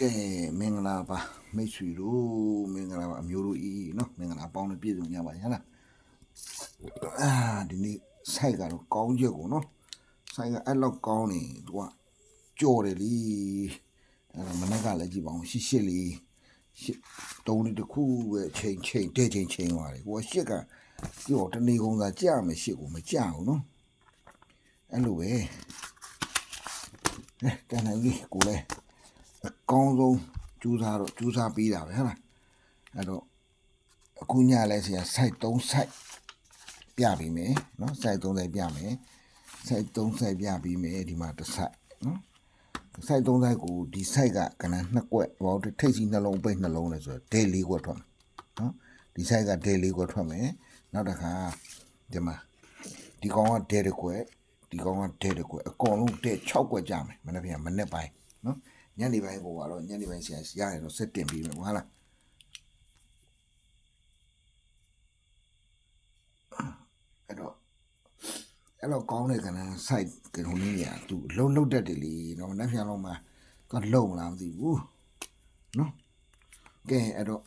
ကဲမင်္ဂလာပါမိတ်ဆွေတို့မင်္ဂလာပါအမျိုးတို့ဤเนาะမင်္ဂလာပေါင်းနဲ့ပြည့်စုံကြပါရဟလားအာဒီနေ့ဆိုင်ကတော့ကောင်းချက်ကိုเนาะဆိုင်ကအဲ့လောက်ကောင်းနေသူကကြော်တယ်လीအဲ့ဒါမနေ့ကလည်းကြည့်ပါအောင်ရှစ်ရှစ်လေးရှစ်တုံးလေးတစ်ခုပဲချိန်ချိန်တဲ့ချိန်ချိန်သွားတယ်ကိုကရှစ်ကကြော်တနေကုန်သာကြာမယ်ရှစ်ကိုမကြာဘူးเนาะအဲ့လိုပဲအဲတန်နိုင်ကြီးကိုလည်း အကောင်းဆုံးကြိုးစားတော့ကြိုးစားပေးတာပဲဟုတ်လားအဲ့တော့အခုညလဲဆရာ site 3 site ပြပြီးမယ်နော် site 3 site ပြမယ် site 3 site ပြပြီးမယ်ဒီမှာတစ် site နော် site 3 site ကိုဒီ site ကကဏ္ဍ2ကွက်ဟောဒီထိပ်စီနှလုံးပိတ်နှလုံးလဲဆိုတော့ day 4ကွက်ထွက်မယ်နော်ဒီ site က day 4ကွက်ထွက်မယ်နောက်တစ်ခါဒီမှာဒီကောင်က day တစ်ကွက်ဒီကောင်က day တစ်ကွက်အကုန်လုံး day 6ကွက်ကြမယ်မနေ့ပြန်မနေ့ပိုင်းနော် ညနေပိုင်းကိုကတော့ညနေပိုင်းဆရာရရင်တော့စက်တင်ပြီးမယ်ဟုတ်လားအဲ့တော့အဲ့တော့ကောင်းတဲ့ကဏ္ဍ site ကဟိုနည်းညာသူလုံးလုံးတတ်တယ်လीနော်မနှက်ပြန်လုံးမှာသူကလုံလားမသိဘူးနော်ကဲအဲ့တော့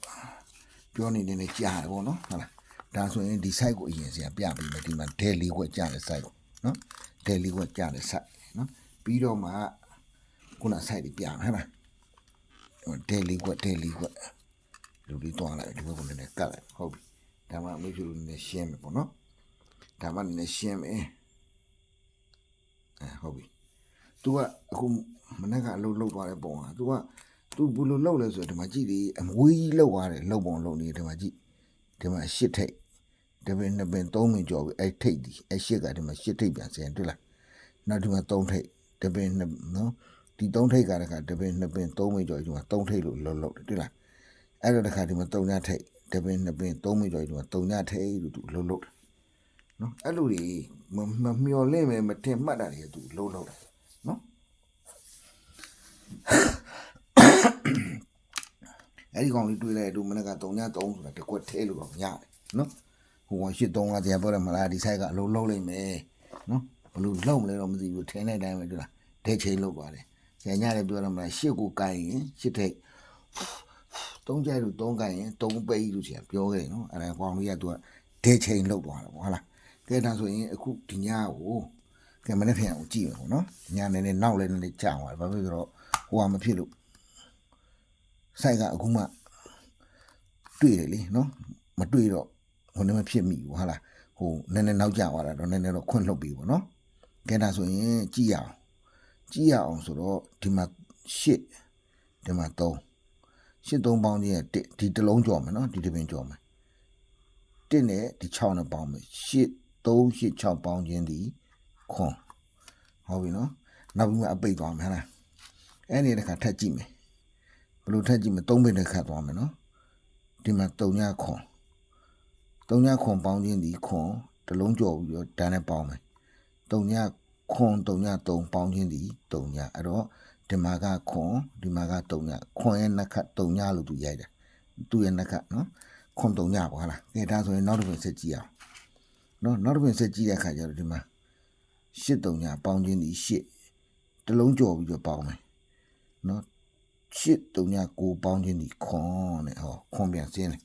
ပြောနေနေနေကြားတယ်ပေါ့နော်ဟုတ်လားဒါဆိုရင်ဒီ site ကိုအရင်ဆရာပြပေးမယ်ဒီမှာ daily ကွက်ကြားတဲ့ site ကိုနော် daily ကွက်ကြားတဲ့ site နော်ပြီးတော့မှ ခုန site တွေပြမယ်ဟဲ့လားဟို daily ကွက် daily ကွက်လူတွေတွားလိုက်ဒီဘက်ကလည်းကတ်လိုက်ဟုတ်ပြီဒါမှမိတ်ဆွေတို့လည်းရှင်းမယ်ပေါ့နော်ဒါမှလည်းရှင်းမယ်အဲဟုတ်ပြီ तू ကအခုမနေ့ကအလုပ်လုပ်သွားတဲ့ပုံက तू က तू ဘယ်လိုလုပ်လဲဆိုတော့ဒီမှာကြည့်လေအမွေးကြီးလောက်သွားတယ်လောက်ပုံလောက်နေတယ်ဒီမှာကြည့်ဒီမှာရှစ်ထိတ်ဒီပင်နှစ်ပင်သုံးပင်ကျော်ပြီအဲ့ထိတ်ဒီအဲ့ရှစ်ကဒီမှာရှစ်ထိတ်ပြန်စင်တွေ့လားနောက်ဒီမှာသုံးထိတ်ဒီပင်နှစ်နော် ဒီသုံးထိတ်ကတခါတပင်နှစ်ပင်သုံးပင်ကျော်ဒီမှာသုံးထိတ်လို့လောလောတွေ့လားအဲ့တော့တခါဒီမှာသုံးညထိတ်တပင်နှစ်ပင်သုံးပင်ကျော်ဒီမှာသုံးညထိတ်လို့သူလောလောနော်အဲ့လိုတွေမမမျော်လင့်မယ်မထင်မှတ်တာတွေသူလောလောနော်အဲ့ဒီကောင်လေးတွေ့လိုက်တူမနေ့က3ည3ဆိုတာတကွက်ထဲလို့တော့ရတယ်နော်ဟိုကရှစ်3ကတရားပြောတယ်မလားဒီဆိုင်ကအလုံးလုံးလိုက်မယ်နော်ဘလို့လုံးမလဲတော့မသိဘူးထင်းတဲ့အတိုင်းပဲတွေ့လားဒဲချိန်လောက်ပါတယ်ဆ ရာညလည်းပြောတယ်မလားရှစ်ကိုကိုင်ရင်ရှစ်ထိတ်သုံးကြိုက်လို့သုံးကိုင်ရင်သုံးပိတ်လို့ဆရာပြောခဲ့တယ်နော်အဲ့ဒါကောင်လေးကသူကဒဲချိန်လောက်သွားတယ်ဟုတ်လားကဲဒါဆိုရင်အခုဒီညကိုကဲမနေ့ဖျံကိုကြည့်မယ်ပေါ့နော်ညနေနဲ့နောက်လည်းနည်းနည်းကြာသွားတယ်ဘာဖြစ်လို့ဆိုတော့ဟိုကမဖြစ်လို့ဆိုင်ကအခုမှတွေ့တယ်လေနော်မတွေ့တော့ဟိုနည်းမဖြစ်မိဘူးဟာလားဟိုနည်းနည်းနောက်ကျသွားတာတော့နည်းနည်းတော့ခွင့်လွတ်ပြီပေါ့နော်ကဲဒါဆိုရင်ကြည့်ရအောင် ကြည့်ရအောင်ဆိုတော့ဒီမှာရှစ်ဒီမှာ3ရှစ်3ပေါင်းချင်းတစ်ဒီတစ်လုံးကြော်မယ်နော်ဒီတစ်ပင်ကြော်မယ်တစ်နဲ့ဒီ6နဲ့ပေါင်းမယ်ရှစ်3ရှစ်6ပေါင်းချင်းဒီခွန်ဟုတ်ပြီနော်နောက်ပြီးမှအပိတ်သွားမယ်ဟာလားအဲ့ဒီတစ်ခါထပ်ကြည့်မယ်ဘယ်လိုထက်ကြည့်မသုံးပိနဲ့ခတ်သွားမယ်နော်ဒီမှာတုံညခွန်တုံညခွန်ပေါင်းခြင်းဒီခွန်တစ်လုံးကြော်ပြီးတော့တန်းနဲ့ပေါင်းမယ်တုံည ခွန်တုံညတုံပေါင်းခြင်းဒီတုံညအဲ့တော့ဒီမှာကခွန်ဒီမှာကတုံညခွန်ရဲ့နှစ်ခတ်တုံညလို့သူရိုက်တယ်သူ့ရဲ့နှစ်ခတ်နော်ခွန်တုံညပေါ့ဟာလားကဲဒါဆိုရင်နောက်တစ်ပြင်ဆက်ကြည့်အောင်နော်နောက်တစ်ပြင်ဆက်ကြည့်တဲ့အခါကျတော့ဒီမှာရှစ်တုံညပေါင်းခြင်းဒီရှစ်တစ်လုံးကြော်ပြီးတော့ပေါင်းမယ်နော်ရှစ်တုံညာကိုပေါင်းခြင်းဒီခွန်နဲ့ဟောခွန်ပြန်စင်းတယ်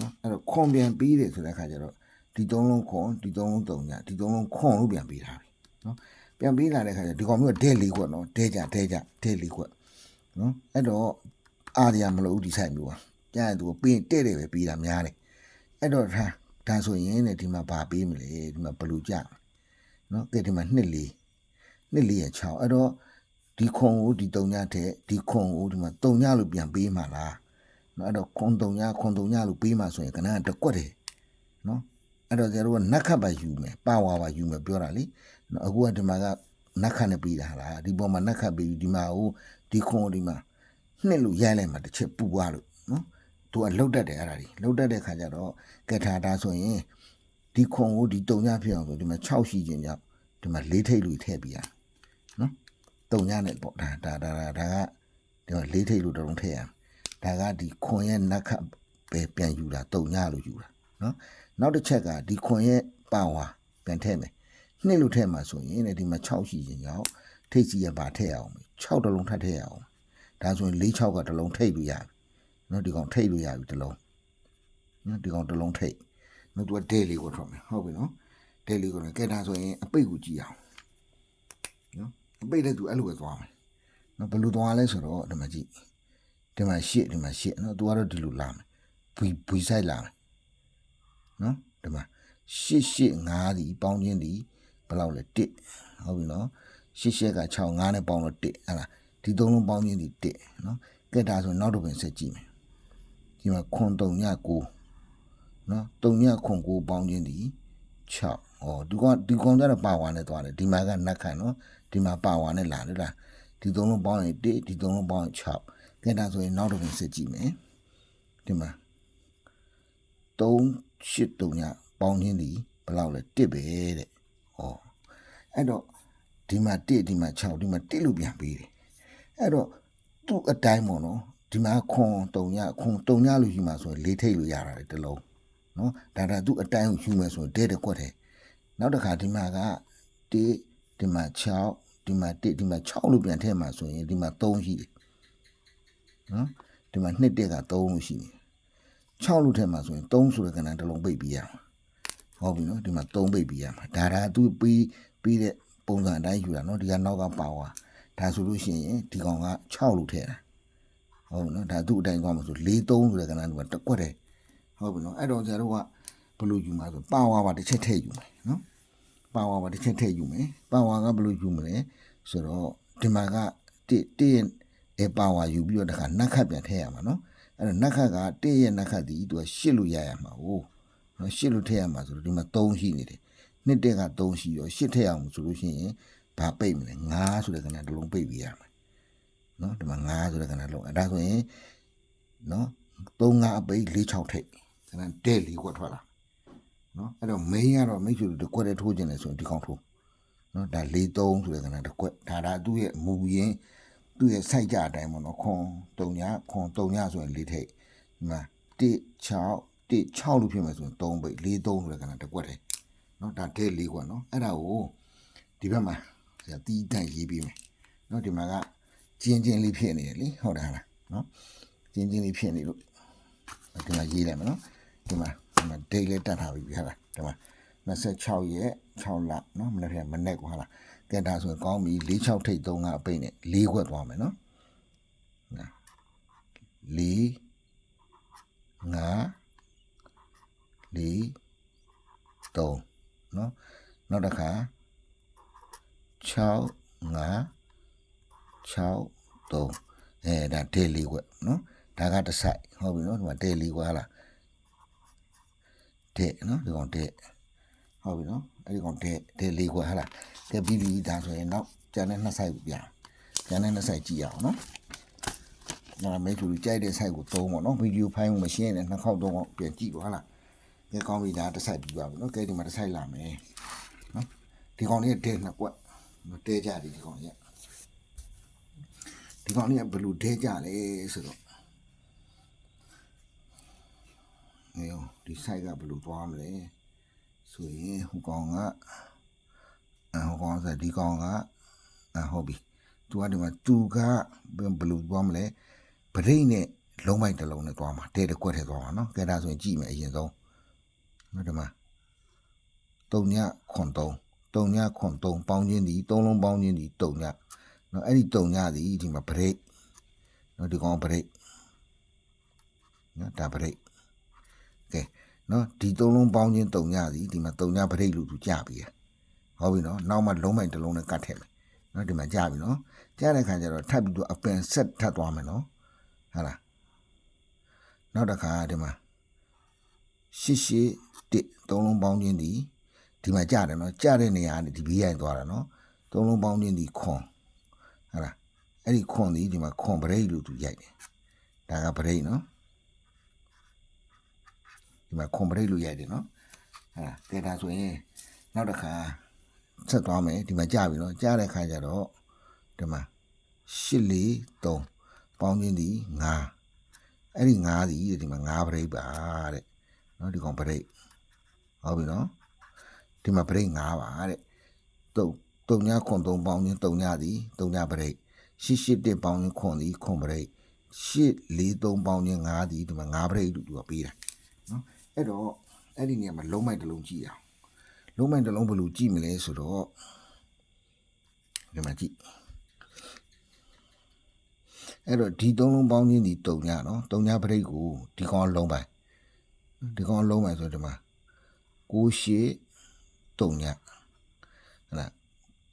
နော်အဲ့တော့ခွန်ပြန်ပြီးတယ်ဆိုတဲ့အခါကျတော့ဒီသုံးလုံးခွန်ဒီသုံးလုံးတုံညာဒီသုံးလုံးခွန်လို့ပြန်ပြီးတာပြီနော် ပြန်ပြီးလာတဲ့အခါကျဒီကောင်မျိုးဒဲလေးခွက်နော်ဒဲကြဒဲကြဒဲလေးခွက်နော်အဲ့တော့အားရမလို့ဒီဆိုင်မျိုးอ่ะကြားရင်သူပြီးတဲ့တယ်ပဲပြီးတာများတယ်အဲ့တော့ဒါဒါဆိုရင်ねဒီမှာဗာပေးမလဲဒီမှာဘလူကြနော်ကဲဒီမှာနှစ်လေးနှစ်လေးရ6အဲ့တော့ ဒီခွန်ကိုဒီတုံညတဲ့ဒီခွန်ကိုဒီမှာတုံညလို့ပြန်ပေးမှာလားနော်အဲ့တော့ခွန်တုံညခွန်တုံညလို့ပေးမှာဆိုရင်ကနန်းတကွက်တယ်နော် အဲ့တော့ကျတို့ကနက်ခတ်ပါယူမယ်ပါဝါပါယူမယ်ပြောတာလေနော်အခုကဒီမှာကနက်ခတ်နဲ့ပေးတာလားဒီပေါ်မှာနက်ခတ်ပေးဒီမှာဟိုဒီခွန်ကိုဒီမှာနှစ်လို့ရိုက်လိုက်မှာတစ်ချက်ပူသွားလို့နော်သူကလှုပ်တတ်တယ်အဲ့ဒါကြီးလှုပ်တတ်တဲ့ခါကျတော့ကထာတာဆိုရင်ဒီခွန်ကိုဒီတုံညဖြစ်အောင်ဆိုဒီမှာ6ရှိခြင်းကြောင့်ဒီမှာ၄ထိတ်လို့ထည့်ပြရနော်တုံညနဲ့ပေါ့ဒါဒါဒါဒါဒါကဒီမှာလေးထိပ်လို့တလုံးထည့်ရမယ်ဒါကဒီခွန်ရဲ့နက်ခတ်ပဲပြန်ယူတာတုံညလို့ယူတာ နော်နောက်တစ်ချက်ကဒီခွန်ရဲ့ပါဝါပြန်ထည့်မယ်နှစ်လို့ထည့်မှာဆိုရင်လည်းဒီမှာ6ရှိရင်ကြောင့်ထိပ်စီရပါထည့်အောင်6တလုံးထပ်ထည့်အောင်ဒါဆိုရင်၄6ကတစ်လုံးထိတ်လို့ရပြီနော်ဒီကောင်ထိတ်လို့ရပြီတစ်လုံးနော်ဒီကောင်တစ်လုံးထိတ်နော်သူကဒဲလေးကိုထွက်မယ်ဟုတ်ပြီနော်ဒဲလေးကိုကဲဒါဆိုရင်အပိတ်ကိုကြည့်အောင်နော်အပိတ်လည်းသူအဲ့လိုပဲသွားမယ်နော်ဘယ်လိုသွားလဲဆိုတော့ဒီမှာကြည့်ဒီမှာရှစ်ဒီမှာရှစ်နော်သူကတော့ဒီလိုလာမယ်ဘွီဘွီဆိုင်လာမယ် နော်ဒီမှာရှစ်ရှစ်5ဒီပေါင်းချင်းဒီဘယ်လောက်လဲ1ဟုတ်ပြီနော်ရှစ်ရှစ်က6 5နဲ့ပေါင်းတော့1ဟဲ့လားဒီသုံးလုံးပေါင်းချင်းဒီ1နော်ကဲဒါဆိုရင်နောက်တစ်ပင်ဆက်ကြည့်မယ်ဒီမှာခွန်3ည9နော်3ညခွန်9ပေါင်းချင်းဒီ6ဩဒီကောင်ဒီကောင်ကျတော့ပါဝါနဲ့သွားတယ်ဒီမှာကနက်ခံနော်ဒီမှာပါဝါနဲ့လာတယ်လားဒီသုံးလုံးပေါင်းရင်1ဒီသုံးလုံးပေါင်းရင်6ကဲဒါဆိုရင်နောက်တစ်ပင်ဆက်ကြည့်မယ်ဒီမှာ3 8 3ညပေါင်းချင်းဒီဘယ်လောက်လဲ1ပဲတဲ့ဩအဲ့တော့ဒီမှာ1ဒီမှာ6ဒီမှာ1လို့ပြန်ပေးတယ်အဲ့တော့သူ့အတိုင်းပေါ့နော်ဒီမှာခွန်3ညခွန်3ညလို့ယူမှာဆိုရင်လေးထိတ်လို့ရတာလေတစ်လုံးနော်ဒါဒါသူ့အတိုင်းကိုယူမယ်ဆိုရင်ဒဲတဲ့ကွက်တယ်နောက်တစ်ခါဒီမှာက1ဒီမှာ6ဒီမှာ1ဒီမှာ6လို့ပြန်ထည့်မှာဆိုရင်ဒီမှာ3ရှိတယ်နော်ဒီမှာ2တက်က3လို့ရှိနေ 6လို့ထည့်မှာဆိုရင်3ဆိုတဲ့ကဏ္ဍတစ်လုံးပိတ်ပြီးရမှာဟုတ်ပြီနော်ဒီမှာ3ပိတ်ပြီးရမှာဒါဒါသူပြီးပြီးတဲ့ပုံစံအတိုင်းယူတာနော်ဒီကနောက်ကပါဝါဒါဆိုလို့ရှိရင်ဒီကောင်က6လို့ထည့်တာဟုတ်နော်ဒါသူ့အတိုင်းသွားမှာဆို4 3ဆိုတဲ့ကဏ္ဍကတက်ကွက်တယ်ဟုတ်ပြီနော်အဲ့တော့ကျတော့ကဘယ်လိုယူမှာဆိုပါဝါပါတစ်ချက်ထည့်ယူမယ်နော်ပါဝါပါတစ်ချက်ထည့်ယူမယ်ပါဝါကဘယ်လိုယူမလဲဆိုတော့ဒီမှာကတစ်တစ်ရဲ့အဲပါဝါယူပြီးတော့တခါနက်ခတ်ပြန်ထည့်ရမှာနော် အဲ့တော့နက်ခတ်ကတစ်ရဲ့နက်ခတ်ဒီသူကရှစ်လို့ရရမှာဟုတ်နော်ရှစ်လို့ထည့်ရမှာဆိုတော့ဒီမှာ3ရှိနေတယ်နှစ်တက်က3ရှိရောရှစ်ထည့်အောင်ဆိုလို့ရှိရင်ဘာပိတ်မလဲ9ဆိုတဲ့ကဏ္ဍတစ်လုံးပိတ်ပြီးရမှာနော်ဒီမှာ9ဆိုတဲ့ကဏ္ဍလုံးအဲ့ဒါဆိုရင်နော်3 5အပိတ်4 6ထိတ်ကဏ္ဍတဲ့4ခွက်ထွက်လာနော်အဲ့တော့ main ကတော့ make sure တစ်ခွက်တည်းထိုးခြင်းလဲဆိုရင်ဒီကောင်ထိုးနော်ဒါ4 3ဆိုတဲ့ကဏ္ဍတစ်ခွက်ဒါဒါသူ့ရဲ့မူရင်း သူ့ရဲ့စိုက်ကြအတိုင်းပေါ့နော်ခွန်3ညခွန်3ညဆိုရင်4ထိတ်ဒီမှာ1 6 1 6လို့ဖြစ်မယ်ဆိုရင်3ပိတ်4 3ဆိုတဲ့ကဏ္ဍတစ်ခွက်တည်းနော်ဒါတဲ့4ခွက်နော်အဲ့ဒါကိုဒီဘက်မှာဆရာတီးတန့်ရေးပြီးမယ်နော်ဒီမှာကကျင်းချင်းလေးဖြစ်နေတယ်လေဟုတ်တယ်ဟာလားနော်ကျင်းချင်းလေးဖြစ်နေလို့ဒီမှာရေးလိုက်မယ်နော်ဒီမှာဒီမှာ date လေးတက်ထားပြီဟာလားဒီမှာ26ရက်6လနော်မနေ့ကမနေ့ကဟာလား ကဲဒါဆိုရင်ကောင်းပြီ46ထိတ်3ကအပိတ်နဲ့၄ခွက်သွားမယ်နော်၄ငါ၄3နော်နောက်တစ်ခါ6 5 6 3အဲဒါဒေလီကွက်နော်ဒါကတစ်ဆိုင်ဟုတ်ပြီနော်ဒီမှာဒေလီကွက်ဟာလားတဲ့နော်ဒီကောင်တဲ့ဟုတ်ပြီနော်အဲ့ဒီကောင်တဲ့ဒေလီကွက်ဟာလား ကဲပြီးပြီဒါဆိုရင်နောက်ကျန်တဲ့နှစ်ဆိုင်ပြန်ကျန်တဲ့နှစ်ဆိုင်ကြည့်ရအောင်နော်ဒါမိတ်ဆွေကြိုက်တဲ့ဆိုင်ကိုသုံးပေါ့နော်ဗီဒီယိုဖိုင်ကိုမရှင်းနဲ့နှစ်ခေါက်သုံးခေါက်ပြန်ကြည့်ပါဟာလားကဲကောင်းပြီဒါတစ်ဆိုင်ပြီးပါပြီနော်ကဲဒီမှာတစ်ဆိုင်လာမယ်နော်ဒီကောင်လေးတဲ့နှစ်ကွက်တဲကြတယ်ဒီကောင်ကြီးဒီကောင်လေးကဘယ်လိုတဲကြလဲဆိုတော့နေရောဒီ site ကဘယ်လိုသွားမလဲဆိုရင်ဟိုကောင်ကအ ဟိုကောင်ဆိုဒီကောင်ကအဟုတ်ပြီသူကဒီမှာသူကဘယ်လိုသွားမလဲပရိတ်နဲ့လုံးမိုက်တစ်လုံးနဲ့သွားမှာတဲတစ်ခွက်ထဲသွားမှာနော်ကဲဒါဆိုရင်ကြည့်မယ်အရင်ဆုံးနော်ဒီမှာ3ညခွန်3 3ညခွန်3ပေါင်းချင်းဒီ3လုံးပေါင်းချင်းဒီ3ညနော်အဲ့ဒီ3ညဒီဒီမှာ break နော်ဒီကောင် break နော်ဒါ break ကဲနော်ဒီ3လုံးပေါင်းချင်း3ညဒီဒီမှာ3ည break လို့သူကြပြီ ဟုတ်ပြီနော်နောက်မှလုံးမိုက်တစ်လုံးနဲ့ကတ်ထည့်မယ်နော်ဒီမှာကြပြီနော်ကြားတဲ့ခါကျတော့ထပ်ပြီးတော့အပင်ဆက်ထပ်သွားမယ်နော်ဟာလားနောက်တစ်ခါဒီမှာရှစ်ရှစ်တစ်သုံးလုံးပေါင်းချင်းဒီဒီမှာကြတယ်နော်ကြတဲ့နေရာကနေဒီဘီးရိုင်သွားတာနော်သုံးလုံးပေါင်းချင်းဒီခွန်ဟာလားအဲ့ဒီခွန်ဒီဒီမှာခွန်ဘရိတ်လို့သူရိုက်တယ်ဒါကဘရိတ်နော်ဒီမှာခွန်ဘရိတ်လို့ရိုက်တယ်နော်ဟာကဲဒါဆိုရင်နောက်တစ်ခါ ဆက်သွားမယ်ဒီမှာကြပြီနော်ကြားတဲ့ခါကျတော့ဒီမှာ8 4 3ပေါင်းချင်းဒီ9အဲ့ဒီ9ဒီဒီမှာ9ဘရိတ်ပါတဲ့နော်ဒီကောင်ဘရိတ်ဟုတ်ပြီနော်ဒီမှာဘရိတ်9ပါတဲ့တုံတုံညခွန်3ပေါင်းချင်းတုံညသည်တုံညဘရိတ်ရှစ်ရှစ်တစ်ပေါင်းချင်းခွန်သည်ခွန်ပရိတ်ရှစ်လေးသုံးပေါင်းချင်း၅သည်ဒီမှာ၅ပရိတ်လို့သူကပေးတာနော်အဲ့တော့အဲ့ဒီနေရာမှာလုံးမိုက်တစ်လုံးကြည့်အောင် လုံးမိုက်တစ်လုံးဘယ်လိုကြည့်မလဲဆိုတော့ဒီမှာကြည့်အဲ့တော့ဒီသုံးလုံးပေါင်းချင်းဒီတုံညနော်တုံညပရိတ်ကိုဒီကောင်လုံးပိုင်ဒီကောင်လုံးပိုင်ဆိုတော့ဒီမှာ6ရှစ်တုံညဟဲ့လား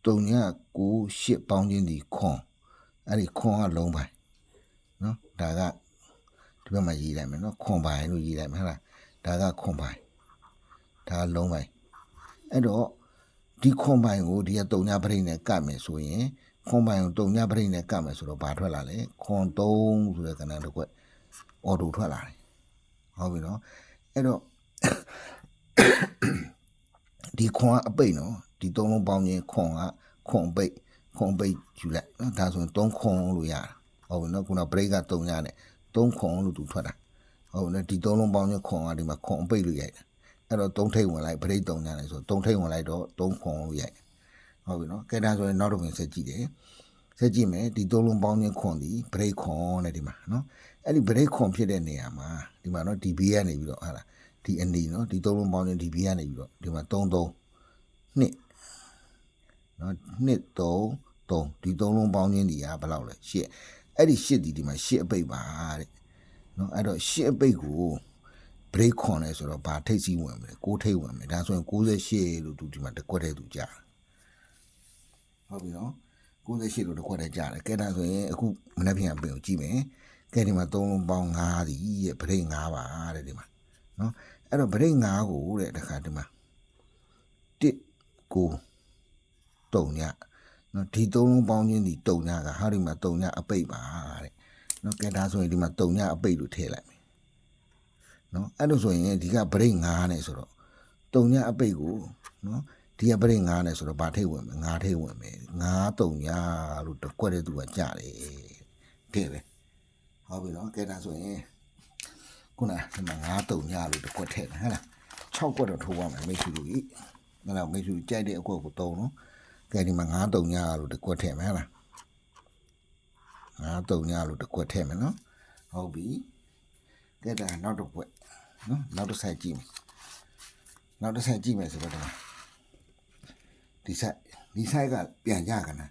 တုံည6ရှစ်ပေါင်းချင်းဒီခွန်အဲ့ဒီခွန်ကလုံးပိုင်နော်ဒါကဒီဘက်မှာရေးလိုက်မယ်နော်ခွန်ပိုင်လို့ရေးလိုက်မယ်ဟုတ်လားဒါကခွန်ပိုင်ဒါကလုံးပိုင် အဲ့တော့ဒီခွန်ပိုင်ကိုဒီကတုံညပရိတ်နဲ့ကတ်မယ်ဆိုရင်ခွန်ပိုင်ကိုတုံညပရိတ်နဲ့ကတ်မယ်ဆိုတော့ဘာထွက်လာလဲခွန်3ဆိုတဲ့ကဏ္ဍတစ်ခွက်အော်တိုထွက်လာတယ်ဟုတ်ပြီနော်အဲ့တော့ဒီခွန်ကအပိတ်နော်ဒီသုံးလုံးပေါင်းခြင်းခွန်ကခွန်ပိတ်ခွန်ပိတ်ယူလိုက်နော်ဒါဆိုရင်3ခွန်လို့ရတာဟုတ်ပြီနော်ခုနဘရိတ်က3ရနဲ့3ခွန်လို့သူထွက်တာဟုတ်ပြီနော်ဒီသုံးလုံးပေါင်းခြင်းခွန်ကဒီမှာခွန်ပိတ်လို့ရိုက်တာ အဲ့တော့3ထိပ်ဝင်လိုက်ဘရိတ်3ရနဲ့ဆို3ထိပ်ဝင်လိုက်တော့3ခွန်လို့ရိုက်ဟုတ်ပြီနော်ကဲဒါဆိုရင်နောက်တစ်ဝင်ဆက်ကြည့်တယ်ဆက်ကြည့်မယ်ဒီသုံးလုံးပေါင်းခြင်းခွန်ဒီဘရိတ်ခွန်နဲ့ဒီမှာနော်အဲ့ဒီဘရိတ်ခွန်ဖြစ်တဲ့နေရာမှာဒီမှာနော်ဒီဘေးကနေပြီးတော့ဟာလားဒီအနီနော်ဒီသုံးလုံးပေါင်းခြင်းဒီဘေးကနေပြီးတော့ဒီမှာ3 3နှစ်နော်နှစ်3 3ဒီသုံးလုံးပေါင်းခြင်းဒီကဘယ်လောက်လဲရှစ်အဲ့ဒီရှစ်ဒီဒီမှာရှစ်အပိတ်ပါတဲ့နော်အဲ့တော့ရှစ်အပိတ်ကို break ခွန်လဲဆိုတော့ဘာထိတ်စီးဝင်မလဲကိုထိတ်ဝင်မယ်ဒါဆိုရင်68လို့သူဒီမှာတစ်ခွက်တည်းသူကြာဟုတ်ပြီနော်68လို့တစ်ခွက်တည်းကြာတယ်ကဲဒါဆိုရင်အခုမနေ့ပြန်ပြင်ကိုကြည့်မယ်ကဲဒီမှာ3လုံးပေါင်း5ဒီရဲ့ break 5ပါတဲ့ဒီမှာနော်အဲ့တော့ break 5ကိုတဲ့တခါဒီမှာ1ကိုတုံညနော်ဒီသုံးလုံးပေါင်းချင်းဒီတုံညကဟာဒီမှာတုံညအပိတ်ပါတဲ့နော်ကဲဒါဆိုရင်ဒီမှာတုံညအပိတ်လို့ထည့်လိုက်မယ် နော်အဲ့လိုဆိုရင်ဒီကဗရိတ်9နဲ့ဆိုတော့တုံညအပိတ်ကိုနော်ဒီကဗရိတ်9နဲ့ဆိုတော့ဗာထိတ်ဝင်မယ်9ထိတ်ဝင်မယ်9တုံညလို့တစ်ခွက်တဲ့သူကကြတယ်တဲ့ပဲဟုတ်ပြီနော်ကဲဒါဆိုရင်ခုနကဒီမှာ9တုံညလို့တစ်ခွက်ထည့်တယ်ဟဲ့လား6ခွက်တော့ထိုးပါမယ်မိတ်ဆွေတို့ကြီးအဲ့တော့မိတ်ဆွေကြိုက်တဲ့အခွက်ကိုတုံးနော်ကဲဒီမှာ9တုံညလို့တစ်ခွက်ထည့်မယ်ဟလား9တုံညလို့တစ်ခွက်ထည့်မယ်နော်ဟုတ်ပြီကဲဒါနောက်တစ်ခွက် နော်နောက်တစ်ဆိုင်ကြည့်မယ်နောက်တစ်ဆိုင်ကြည့်မယ်ဆိုတော့ဒီမှာဒီဆိုင်ဒီဆိုင်ကပြန်ကြကနာ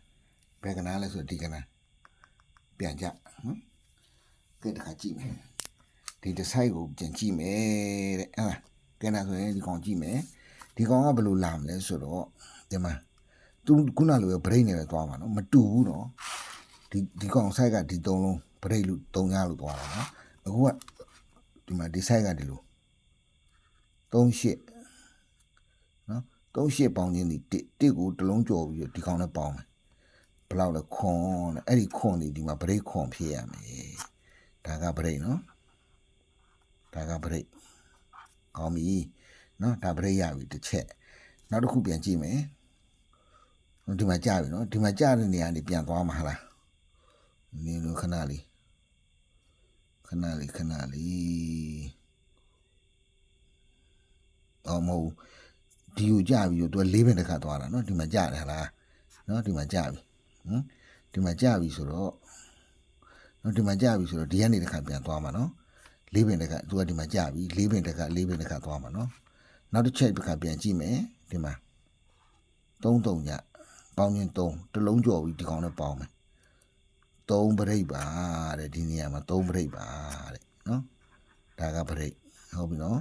ဘယ်ကနာလဲဆိုတော့ဒီကနာပြန်ကြနော်ကဲတခါကြည့်မယ်ဒီဒီဆိုင်ကိုပြန်ကြည့်မယ်တဲ့ဟုတ်လားကဲဒါဆိုရင်ဒီကောင်ကြည့်မယ်ဒီကောင်ကဘယ်လိုလာမလဲဆိုတော့ဒီမှာသူခုနလိုပဲ break နဲ့ပဲသွားမှာနော်မတူဘူးနော်ဒီဒီကောင် site ကဒီသုံးလုံး break လို့သုံးရလို့သွားတာနော်အခုက ဒီမှာဒီ site ကဒီလို38နော်38ပေါင်းခြင်းဒီတစ်တစ်ကိုတစ်လုံးကြော်ပြီးတော့ဒီကောင်နဲ့ပေါင်းမယ်ဘယ်လောက်လဲခွန်တဲ့အဲ့ဒီခွန်ဒီဒီမှာ break ခွန်ဖြစ်ရမယ်ဒါက break နော်ဒါက break ကောင်းပြီနော်ဒါ break ရပြီတစ်ချက်နောက်တစ်ခုပြန်ကြည့်မယ်ဒီမှာကြာပြီနော်ဒီမှာကြာတဲ့နေရာနေပြန်သွားမှာဟာလားနေလို့ခဏလေးခ ဏလေးခဏလေးအော်မဟုတ်ဒီကိုကြာပြီတော့သူကလေးပင်တစ်ခါသွားတာနော်ဒီမှာကြာတယ်ဟာလားနော်ဒီမှာကြာပြီဟမ်ဒီမှာကြာပြီဆိုတော့နော်ဒီမှာကြာပြီဆိုတော့ဒီကနေတစ်ခါပြန်သွားမှာနော်လေးပင်တစ်ခါသူကဒီမှာကြာပြီလေးပင်တစ်ခါလေးပင်တစ်ခါသွားမှာနော်နောက်တစ်ချက်တစ်ခါပြန်ကြည့်မယ်ဒီမှာ3 3ညပေါင်းချင်း3တစ်လုံးကြော်ပြီးဒီကောင်နဲ့ပေါင်းမယ် 3ပရိတ်ပါတဲ့ဒီနေရာမှာ3ပရိတ်ပါတဲ့နော်ဒါကပရိတ်ဟုတ်ပြီနော်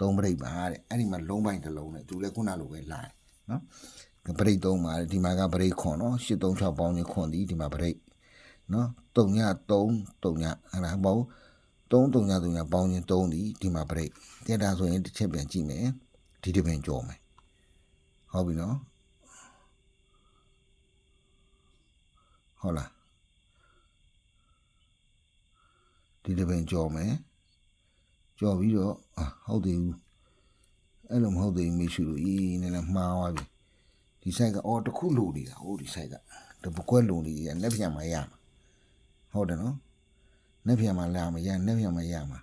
3ပရိတ်ပါတဲ့အဲ့ဒီမှာလုံးပိုင်းတစ်လုံးနဲ့သူလည်းခုနလိုပဲလာတယ်နော်ပရိတ်3ပါတဲ့ဒီမှာကပရိတ်ခွန်နော်8 3 6ပေါင်းချင်းခွန်ဒီဒီမှာပရိတ်နော်3ည3 3ညအဲ့ဒါပေါ့3 3ည3ညပေါင်းချင်း3ဒီဒီမှာပရိတ်ကဲဒါဆိုရင်တစ်ချက်ပြန်ကြည့်မယ်ဒီတစ်ပင်ကြော်မယ်ဟုတ်ပြီနော်ဟုတ်လား ဒီတစ်ပင်ကြော်မယ်ကြော်ပြီးတော့အာဟုတ်သေးဘူးအဲ့လိုမဟုတ်သေးဘူးမရှိလို့အေးနည်းနည်းမှားသွားပြီဒီ site ကအော်တစ်ခုလိုနေတာဟိုဒီ site ကတပကွက်လိုနေတယ်လက်ပြန်မရမှာဟုတ်တယ်နော်လက်ပြန်မလာမရလက်ပြန်မရမှာ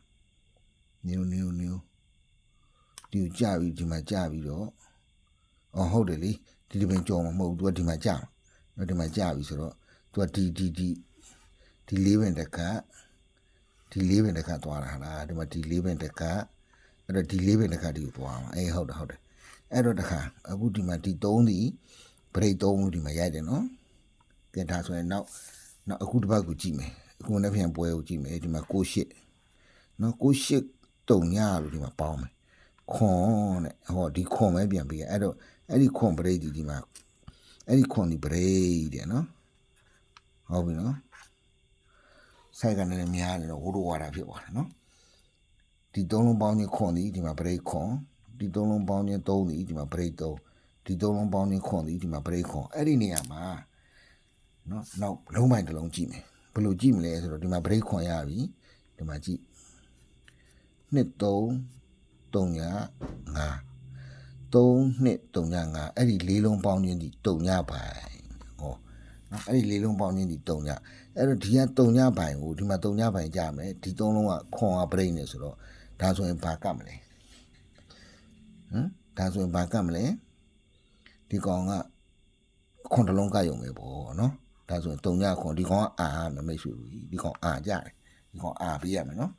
နင်းနင်းနင်းဒီကိုကြာပြီဒီမှာကြာပြီတော့အော်ဟုတ်တယ်လေဒီတစ်ပင်ကြော်မှာမဟုတ်ဘူးသူကဒီမှာကြာမှာဒီမှာကြာပြီဆိုတော့သူသူကဒီဒီဒီဒီလေးပင်တစ်ခါ ဒီလေးပင်တစ်ခါသွားတာဟာလားဒီမှာဒီလေးပင်တစ်ခါအဲ့တော့ဒီလေးပင်တစ်ခါဒီကိုသွားမှာအေးဟုတ်တယ်ဟုတ်တယ်အဲ့တော့တစ်ခါအခုဒီမှာဒီ3ဒီဘရိတ်3လို့ဒီမှာရိုက်တယ်နော်ကဲဒါဆိုရင်နောက်နောက်အခုတစ်ပတ်ကိုကြည့်မယ်အခုနေ့ပြန်ပွဲကိုကြည့်မယ်ဒီမှာ6ရှစ်နော်6ရှစ်တုံညလို့ဒီမှာပေါင်းမယ်ခွန်တဲ့ဟောဒီခွန်ပဲပြန်ပြီးအဲ့တော့အဲ့ဒီခွန်ဘရိတ်ဒီဒီမှာအဲ့ဒီခွန်ဒီဘရိတ်တဲ့နော်ဟုတ်ပြီနော် ဆိုင်ကနေလည်းများနေတော့ဝိုးဝါတာဖြစ်သွားတယ်နော်ဒီသုံးလုံးပေါင်းချင်းခွန်သည်ဒီမှာဘရိတ်ခွန်ဒီသုံးလုံးပေါင်းချင်းသုံးသည်ဒီမှာဘရိတ်သုံးဒီသုံးလုံးပေါင်းချင်းခွန်သည်ဒီမှာဘရိတ်ခွန်အဲ့ဒီနေရာမှာနော်နောက်လုံးပိုင်းတစ်လုံးကြည့်မယ်ဘယ်လိုကြည့်မလဲဆိုတော့ဒီမှာဘရိတ်ခွန်ရပြီဒီမှာကြည့်နှစ်သုံးသုံးညငါသုံးနှစ်သုံးညငါအဲ့ဒီလေးလုံးပေါင်းချင်းဒီတုံညပိုင်းဟော နော်အဲ့ဒီလေးလုံးပေါင်းချင်းဒီတုံညအဲ့တော့ဒီကတုံညဘိုင်ကိုဒီမှာတုံညဘိုင်ကြမယ်ဒီသုံးလုံးကခွန်အားပရိနေဆိုတော့ဒါဆိုရင်ဘာကတ်မလဲဟမ်ဒါဆိုရင်ဘာကတ်မလဲဒီကောင်ကခွန်တစ်လုံးကတ်ရုံပဲပေါ့နော်ဒါဆိုရင်တုံညခွန်ဒီကောင်ကအာမမိတ်ဆွေဘူးဒီကောင်အာကြတယ်ဒီကောင်အာပေးရမယ်နော်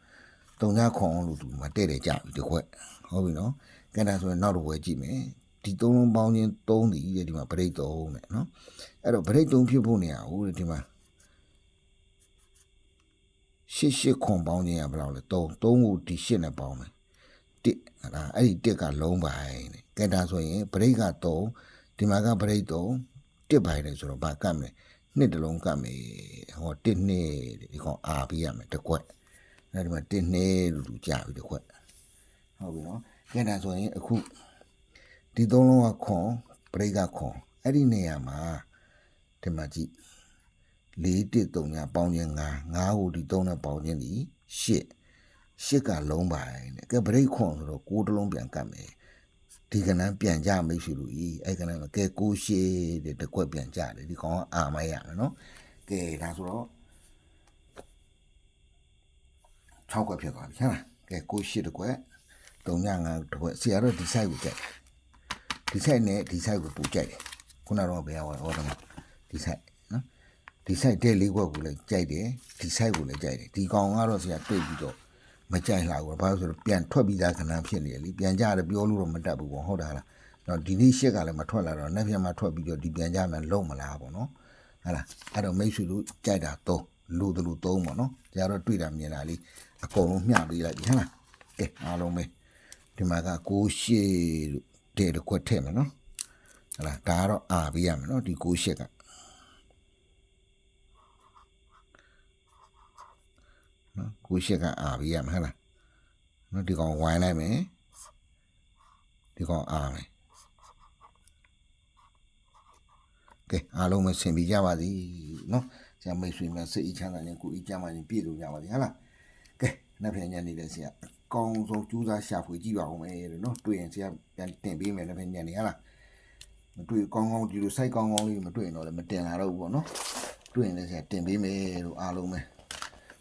တုံညခွန်လို့သူမတဲ့တယ်ကြပြီဒီခွက်ဟုတ်ပြီနော်ကဲဒါဆိုရင်နောက်တစ်ဝဲကြည့်မယ် ဒီသုံးလုံးပေါင်းချင်းသုံးဒီတဲ့ဒီမှာပရိတ်သုံးတဲ့နော်အဲ့တော့ဗရိတ်သုံးဖြစ်ဖို့နေရဟုတ်တယ်ဒီမှာရှစ်ရှစ်ခွန်ပေါင်းခြင်းရဘယ်လောက်လဲ3 3ကိုဒီရှစ်နဲ့ပေါင်းမယ်တစ်ဟာလားအဲ့ဒီတစ်ကလုံးပိုင်းတဲ့ကဲဒါဆိုရင်ဗရိတ်က3ဒီမှာကဗရိတ်3တစ်ပိုင်းလေဆိုတော့ဘာကတ်မလဲနှစ်တလုံးကတ်မယ်ဟောတစ်နှစ်ဒီကောင်အာပေးရမယ်တစ်ခွက်အဲ့ဒီမှာတစ်နှစ်လို့လူကြပြီတစ်ခွက်ဟုတ်ပြီနော်ကဲဒါဆိုရင်အခု ဒီသုံးလုံးကခွန်ဗရိတ်ကခွန်အဲ့ဒီနေရာမှာဒီမှာကြည့်၄တစ်၃ညပေါင်းခြင်း၅၅ကိုဒီ၃နဲ့ပေါင်းခြင်းဒီ၈၈ကလုံးပိုင်းတဲ့ကဲဘရိတ်ခွန်ဆိုတော့ကိုးတလုံးပြန်ကတ်မယ်ဒီကနန်းပြန်ကြမိတ်ဆွေတို့ဤအဲ့ကနန်းကဲကိုးရှိတဲ့တစ်ခွက်ပြန်ကြတယ်ဒီကောင်ကအာမရမယ်နော်ကဲဒါဆိုတော့6ခွက်ဖြစ်သွားပြီဟဲ့လားကဲကိုးရှိတစ်ခွက်၃ည၅တစ်ခွက်ဆရာတော့ဒီ site ကိုကြိုက် တယ်ဒီ site နဲ့ဒီ site ကိုပူကြိုက်တယ်ခုနတော့ဘယ်ရောက်ဟောတော့ဒီ site နော်ဒီ site တဲ့လေးခွက်ကိုလည်းကြိုက်တယ်ဒီ site ကိုလည်းကြိုက်တယ်ဒီကောင်ကတော့ဆရာတွေ့ပြီးတော့မကြိုက်လာဘူးဘာလို့ဆိုတော့ပြန်ထွက်ပြီးသားခဏဖြစ်နေတယ်လीပြန်ကြတယ်ပြောလို့တော့မတတ်ဘူးပေါ့ဟုတ်တာလားတော့ဒီနေ့ရှက်ကလည်းမထွက်လာတော့နေ့ပြန်မှထွက်ပြီးတော့ဒီပြန်ကြမယ်လုံးမလားပေါ့နော်ဟာလားအဲ့တော့မိတ်ဆွေတို့ကြိုက်တာသုံးလူတလူသုံးပေါ့နော်ကြာတော့တွေ့တာမြင်တာလေးအကုန်လုံးမျှပေးလိုက်ပြီဟဟလားကဲအားလုံးပဲဒီမှာက6ရှေ့လို့ တဲ့တစ်ခွက်ထည့်မယ်နော်ဟလာဒါကတော့အာပေးရမယ်နော်ဒီ6ရှစ်ကနော်6ရှစ်ကအာပေးရမယ်ဟလာနော်ဒီကောင်ဝိုင်းလိုက်မယ်ဒီကောင်အာမယ်ကဲအားလုံးပဲဆင်ပြီးကြပါသည်နော်ဆရာမိတ်ဆွေများစိတ်အချမ်းသာခြင်းကိုယ်အကြမ်းမှခြင်းပြည့်စုံကြပါသည်ဟဟလားကဲနောက်ပြန်ညနေတဲ့ဆရာအ ကောင်းဆုံးကြိုးစားရှာဖွေကြည့်ပါဦးမယ်လို့နော်တွေ့ရင်ဆရာပြန်တင်ပေးမယ်နောက်ပြန်ညနေဟဟလားမတွေ့ကောင်းကောင်းဒီလို site ကောင်းကောင်းလေးမတွေ့ရင်တော့လည်းမတင်လာတော့ဘူးပေါ့နော်တွေ့ရင်လည်းဆရာတင်ပေးမယ်လို့အားလုံးပဲ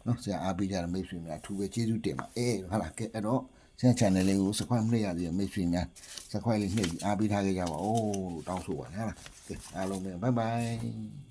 နော်ဆရာအားပေးကြတဲ့မိတ်ဆွေများအထူးပဲကျေးဇူးတင်ပါအေးဟုတ်လားကဲအဲ့တော့ဆရာ channel လေးကို subscribe မလုပ်ရသေးတဲ့မိတ်ဆွေများ subscribe လေးနှိပ်ပြီးအားပေးထားခဲ့ကြပါဦးလို့တောင်းဆိုပါတယ်ဟုတ်လားကဲအားလုံးပဲ bye bye